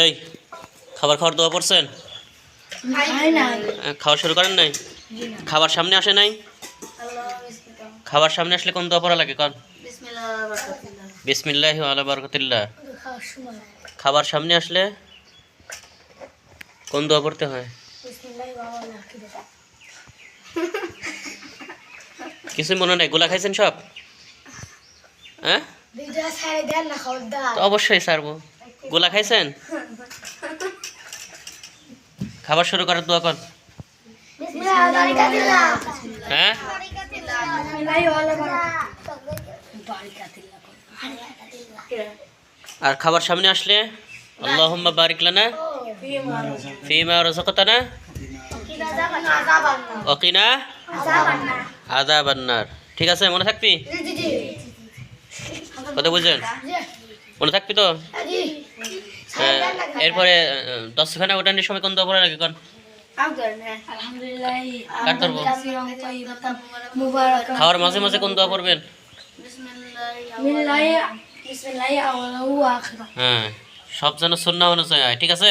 এই খাবার খাওয়ার দোয়া পড়ছেন খাই খাওয়া শুরু করেন নাই? খাবার সামনে আসে নাই? খাবার সামনে আসলে কোন দোয়া পড়া লাগে কন? বিসমিল্লাহ আলা বারকাতিল্লাহ। খাওয়ার খাবার সামনে আসলে কোন দোয়া পড়তে হয়? কিছুই মনে নাই? গোলা খাইছেন সব? হ্যাঁ? তো অবশ্যই সারবো গোলা খাইছেন? খাবার শুরু করার দোয়া কর। বিসমিল্লাহি হ্যাঁ? আর খাবার সামনে আসলে? আল্লাহুম্মা বারিক লানা। ফিমা রাযাকাতানা। ওয়াকিনা। আযাবান্নার ঠিক আছে মনে থাকবি? কথা বুঝছেন মনে থাকবি তো? হ্যাঁ, এরপরে দশখানা ওঠানোর সময় কোন দোয়া পড়া লাগে কোন খাওয়ার মাঝে মাঝে কোন দোয়া পড়বেন হ্যাঁ সব যেন সুন্না অনুযায়ী হয় ঠিক আছে?